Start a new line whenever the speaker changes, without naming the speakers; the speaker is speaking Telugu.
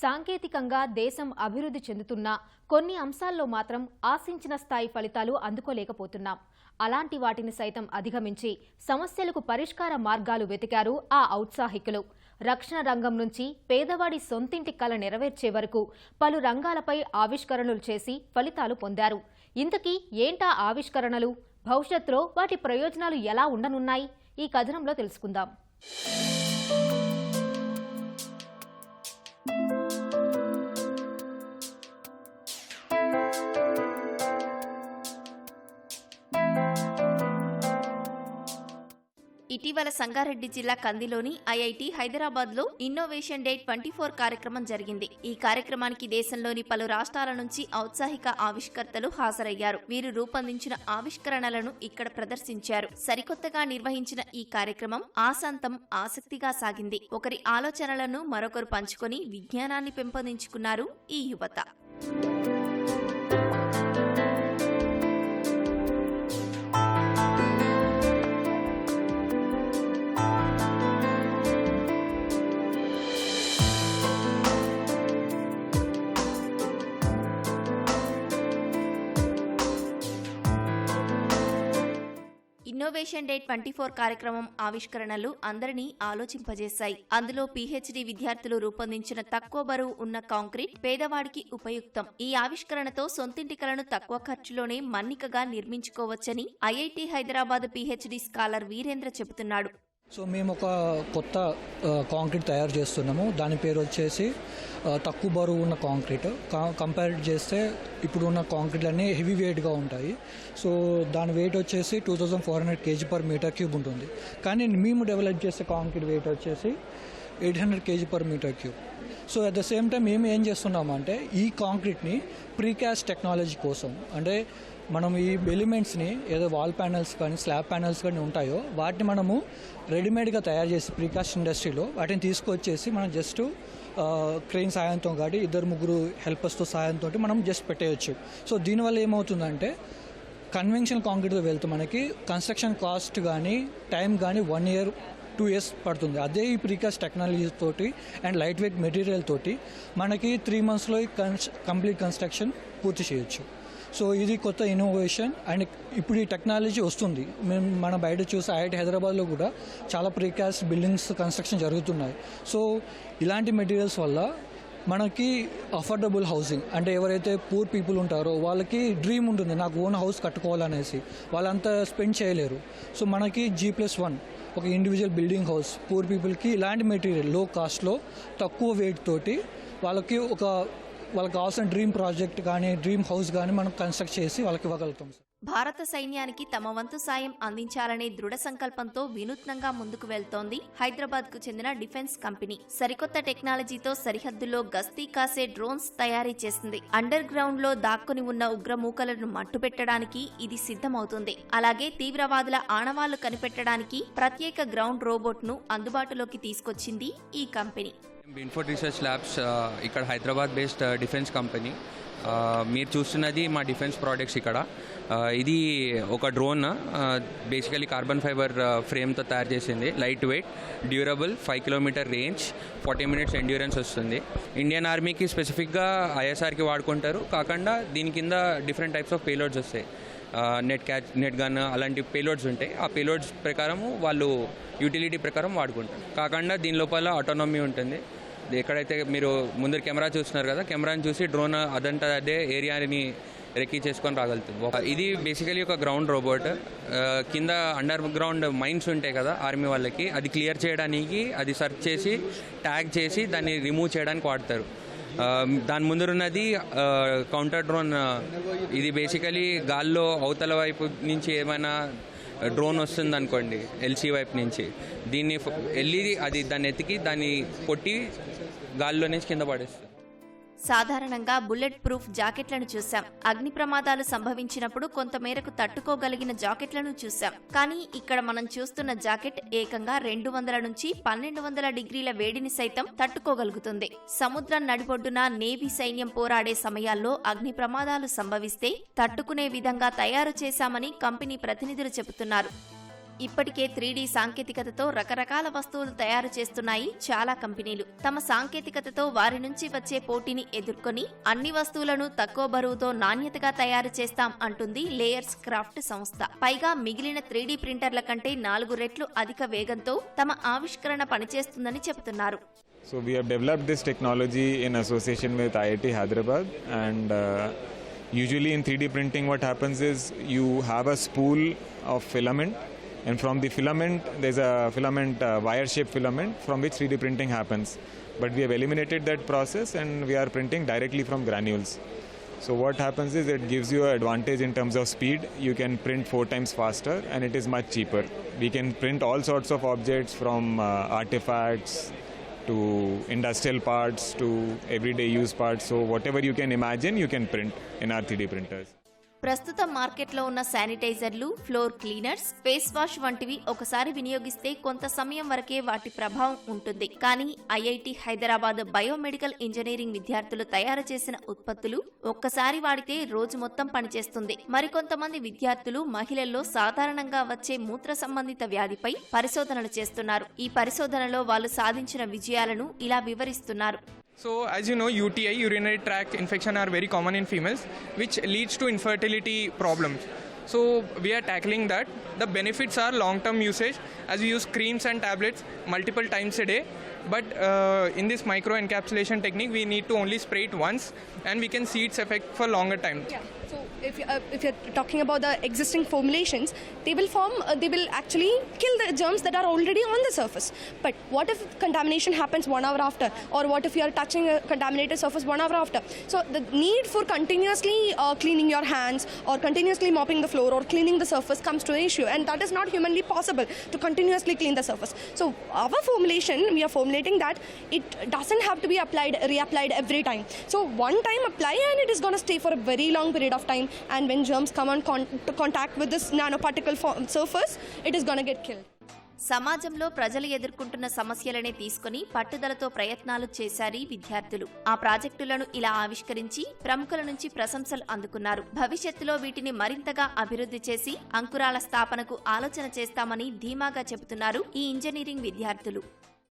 సాంకేతికంగా దేశం అభివృద్ధి చెందుతున్నా కొన్ని అంశాల్లో మాత్రం ఆశించిన స్థాయి ఫలితాలు అందుకోలేకపోతున్నాం. అలాంటి వాటిని సైతం అధిగమించి సమస్యలకు పరిష్కార మార్గాలు వెతికారు ఆ ఔత్సాహికులు. రక్షణ రంగం నుంచి పేదవాడి సొంతింటి కల నెరవేర్చే వరకు పలు రంగాలపై ఆవిష్కరణలు చేసి ఫలితాలు పొందారు. ఇంతకీ ఏంటా ఆవిష్కరణలు? భవిష్యత్తులో వాటి ప్రయోజనాలు ఎలా ఉండనున్నాయి? ఈ కథనంలో తెలుసుకుందాం.
ఇటీవల సంగారెడ్డి జిల్లా కందిలోని ఐఐటి హైదరాబాద్లో ఇన్నోవేషన్ డే ట్వంటీ ఫోర్ కార్యక్రమం జరిగింది. ఈ కార్యక్రమానికి దేశంలోని పలు రాష్ట్రాల నుంచి ఔత్సాహిక ఆవిష్కర్తలు హాజరయ్యారు. వీరు రూపొందించిన ఆవిష్కరణలను ఇక్కడ ప్రదర్శించారు. సరికొత్తగా నిర్వహించిన ఈ కార్యక్రమం ఆశాంతం ఆసక్తిగా సాగింది. ఒకరి ఆలోచనలను మరొకరు పంచుకొని విజ్ఞానాన్ని పెంపొందించుకున్నారు ఈ యువత. ఇన్నోవేషన్ డే ట్వంటీ ఫోర్ కార్యక్రమం ఆవిష్కరణలు అందరినీ ఆలోచింపజేశాయి. అందులో పీహెచ్డీ విద్యార్థులు రూపొందించిన తక్కువ బరువు ఉన్న కాంక్రీట్ పేదవాడికి ఉపయుక్తం. ఈ ఆవిష్కరణతో సొంతింటి కలను తక్కువ ఖర్చులోనే మన్నికగా నిర్మించుకోవచ్చని IIT Hyderabad PhD scholar Veerendra చెబుతున్నాడు.
సో మేము ఒక కొత్త కాంక్రీట్ తయారు చేస్తున్నాము. దాని పేరు వచ్చేసి తక్కువ బరువు ఉన్న కాంక్రీట్ కంపేర్ చేస్తే ఇప్పుడు ఉన్న కాంక్రీట్లన్నీ హెవీ వెయిట్గా ఉంటాయి. సో దాని వెయిట్ వచ్చేసి two thousand four hundred kg per metre cube ఉంటుంది. కానీ మేము డెవలప్ చేసే కాంక్రీట్ వెయిట్ వచ్చేసి eight hundred kg per metre cube so at the same time మేము ఏం చేస్తున్నామంటే ఈ కాంక్రీట్ని ప్రీకాస్ట్ టెక్నాలజీ కోసం అంటే మనం ఈ ఎలిమెంట్స్ని ఏదో వాల్ ప్యానల్స్ కానీ స్లాబ్ ప్యానల్స్ కానీ ఉంటాయో వాటిని మనము రెడీమేడ్గా తయారు చేసి ప్రీకాస్ట్ ఇండస్ట్రీలో వాటిని తీసుకొచ్చేసి మనం జస్ట్ క్రెయిన్ సాయంతో కాబట్టి ఇద్దరు ముగ్గురు హెల్పర్స్తో సాయంతో మనం జస్ట్ పెట్టేయచ్చు. సో దీనివల్ల ఏమవుతుందంటే కన్వెన్షన్ కాంక్రీట్తో వెళ్తే మనకి కన్స్ట్రక్షన్ కాస్ట్ కానీ టైం కానీ వన్ ఇయర్ టూ ఇయర్స్ పడుతుంది. అదే ఈ ప్రీకాస్ట్ టెక్నాలజీ తోటి అండ్ లైట్ వెయిట్ మెటీరియల్ తోటి మనకి త్రీ మంత్స్లో కన్స్ కంప్లీట్ కన్స్ట్రక్షన్ పూర్తి చేయొచ్చు. సో ఇది కొత్త ఇన్నోవేషన్. అండ్ ఇప్పుడు ఈ టెక్నాలజీ వస్తుంది. మేము మన బయట చూసి ఐఐటి హైదరాబాద్లో కూడా చాలా ప్రీకాస్ట్ బిల్డింగ్స్ కన్స్ట్రక్షన్ జరుగుతున్నాయి. సో ఇలాంటి మెటీరియల్స్ వల్ల మనకి అఫోర్డబుల్ హౌసింగ్. అంటే ఎవరైతే పూర్ పీపుల్ ఉంటారో వాళ్ళకి డ్రీమ్ ఉంటుంది నాకు ఓన్ హౌస్ కట్టుకోవాలనేసి. వాళ్ళంతా స్పెండ్ చేయలేరు. సో మనకి జీ ప్లస్ వన్ ఒక ఇండివిజువల్ బిల్డింగ్ హౌస్ పూర్ పీపుల్కి ఇలాంటి మెటీరియల్లో కాస్ట్లో తక్కువ వెయిట్ తోటి వాళ్ళకి ఒక వాళ్ళకి కావాల్సిన డ్రీమ్ ప్రాజెక్ట్ కానీ డ్రీమ్ హౌస్ కానీ మనం కన్స్ట్రక్ట్ చేసి వాళ్ళకి ఇవ్వగలుగుతాం సార్.
భారత సైన్యానికి తమ వంతు సాయం అందించాలనే దృఢ సంకల్పంతో వినూత్నంగా ముందుకు వెళ్తోంది హైదరాబాద్కు చెందిన డిఫెన్స్ కంపెనీ. సరికొత్త టెక్నాలజీతో సరిహద్దులో గస్తీ కాసే డ్రోన్స్ తయారీ చేసింది. అండర్ గ్రౌండ్లో దాక్కుని ఉన్న ఉగ్రమూకలను మట్టుపెట్టడానికి ఇది సిద్ధమవుతుంది. అలాగే తీవ్రవాదుల ఆనవాళ్ళు కనిపెట్టడానికి ప్రత్యేక గ్రౌండ్ రోబోట్ను అందుబాటులోకి తీసుకొచ్చింది ఈ కంపెనీ.
బిన్ఫోర్ రీసెర్చ్ ల్యాబ్స్ ఇక్కడ హైదరాబాద్ బేస్డ్ డిఫెన్స్ కంపెనీ మీరు చూస్తున్నది మా డిఫెన్స్ ప్రోడక్ట్స్ ఇక్కడ. Uh, ఇది ఒక డ్రోన్ బేసికలీ కార్బన్ ఫైబర్ ఫ్రేమ్తో తయారు చేసింది. Light weight durable five kilometre range forty minutes endurance వస్తుంది. ఇండియన్ ఆర్మీకి స్పెసిఫిక్గా ఐఎస్ఆర్కి వాడుకుంటారు. కాకుండా దీని కింద డిఫరెంట్ టైప్స్ ఆఫ్ పేలోడ్స్ వస్తాయి. నెట్ క్యాచ్ నెట్ గన్ అలాంటి పేలోడ్స్ ఉంటాయి. ఆ పేలోడ్స్ ప్రకారము వాళ్ళు యూటిలిటీ ప్రకారం వాడుకుంటారు. కాకుండా దీని లోపల ఆటోనమీ ఉంటుంది. ఎక్కడైతే మీరు ముందర కెమెరా చూస్తున్నారు కదా కెమెరాని చూసి డ్రోన్ అదంతా అదే ఏరియాని రెక్కి చేసుకొని రాగలుగుతుంది ఒక- ఇది బేసికలీ ఒక గ్రౌండ్ రోబోట్ కింద అండర్ గ్రౌండ్ మైన్స్ ఉంటాయి కదా ఆర్మీ వాళ్ళకి. అది క్లియర్ చేయడానికి అది సెర్చ్ చేసి ట్యాగ్ చేసి దాన్ని రిమూవ్ చేయడానికి వాడతారు. దాని ముందరున్నది కౌంటర్ డ్రోన్ ఇది బేసికలీ గాల్లో అవతల వైపు నుంచి ఏమైనా డ్రోన్ వస్తుంది అనుకోండి ఎల్సీ వైపు నుంచి. దీన్ని వెళ్ళి అది దాన్ని ఎతికి దాన్ని కొట్టి గాల్లో నుంచి కింద పడేస్తుంది.
సాధారణంగా బుల్లెట్ ప్రూఫ్ జాకెట్లను చూశాం. అగ్ని ప్రమాదాలు సంభవించినప్పుడు కొంతమేరకు తట్టుకోగలిగిన జాకెట్లను చూశాం. కానీ ఇక్కడ మనం చూస్తున్న జాకెట్ ఏకంగా రెండు వందల నుంచి పన్నెండు వందల డిగ్రీల వేడిని సైతం తట్టుకోగలుగుతుంది. సముద్రం నడిబొడ్డున నేవీ సైన్యం పోరాడే సమయాల్లో అగ్ని ప్రమాదాలు సంభవిస్తే తట్టుకునే విధంగా తయారు చేశామని కంపెనీ ప్రతినిధులు చెబుతున్నారు. ఇప్పటికే త్రీ సాంకేతికతతో రకరకాల వస్తువులు తయారు చేస్తున్నాయి చాలా కంపెనీలు. తమ సాంకేతికతతో వారి నుంచి వచ్చే పోటీని ఎదుర్కొని అన్ని వస్తువులను తక్కువ బరువుతో నాణ్యతగా తయారు చేస్తాం అంటుంది లేయర్స్ క్రాఫ్ట్ సంస్థ. పైగా మిగిలిన త్రీ ప్రింటర్ల కంటే నాలుగు రెట్లు అధిక వేగంతో తమ ఆవిష్కరణ పనిచేస్తుందని చెబుతున్నారు.
So we have developed this technology in association with IIT Hyderabad and uh, usually in 3D printing what happens is you have a spool of filament and from the filament there's a filament uh, wire shaped filament from which 3D printing happens but we have eliminated that process and we are printing directly from granules. So what happens is it gives you an advantage in terms of speed. You can print four times faster and it is much cheaper. We can print all sorts of objects from uh, artifacts to industrial parts to everyday use parts. So whatever you can imagine, you can print in our 3D printers.
ప్రస్తుతం మార్కెట్లో ఉన్న శానిటైజర్లు ఫ్లోర్ క్లీనర్స్ ఫేస్ వాష్ వంటివి ఒకసారి వినియోగిస్తే కొంత సమయం వరకే వాటి ప్రభావం ఉంటుంది. కానీ ఐఐటి హైదరాబాద్ బయోమెడికల్ ఇంజనీరింగ్ విద్యార్థులు తయారు చేసిన ఉత్పత్తులు ఒక్కసారి వాడితే రోజు మొత్తం పనిచేస్తుంది. మరికొంతమంది విద్యార్థులు మహిళల్లో సాధారణంగా వచ్చే మూత్ర సంబంధిత వ్యాధిపై పరిశోధనలు చేస్తున్నారు. ఈ పరిశోధనలో వాళ్ళు సాధించిన విజయాలను ఇలా వివరిస్తున్నారు.
So, as you know, UTI, urinary tract infection, are very common in females, which leads to infertility problems. So, we are tackling that. The benefits are long term usage as we use creams and tablets multiple times a day. But uh, in this micro encapsulation technique, we need to only spray it once and we can see its effect for longer time.
Yeah. So if uh, if you're talking about the existing formulations, they will form. Uh, they will actually kill the germs that are already on the surface. But what if contamination happens one hour after, or what if you are touching a contaminated surface one hour after? So the need for continuously uh, cleaning your hands or continuously mopping the floor or cleaning the surface comes to an issue, and that is not humanly possible to continuously clean the surface. So our formulation, we are formulating formulating that it doesn't have to be applied, reapplied every time. So one time apply, and it is going to stay for a very long period of time. And when germs come on con- contact with this nanoparticle fo- surface, it is going to get killed.
సమాజంలో ప్రజలు ఎదుర్కొంటున్న సమస్యలనే తీసుకుని పట్టుదలతో ప్రయత్నాలు చేశారు విద్యార్థులు ఆ ప్రాజెక్టులను ఇలా ఆవిష్కరించి ప్రముఖుల నుంచి ప్రశంసలు అందుకున్నారు భవిష్యత్తులో వీటిని మరింతగా అభివృద్ధి చేసి అంకురాల స్థాపనకు ఆలోచన చేస్తామని ధీమాగా చెబుతున్నారు ఈ ఇంజనీరింగ్ విద్యార్థులు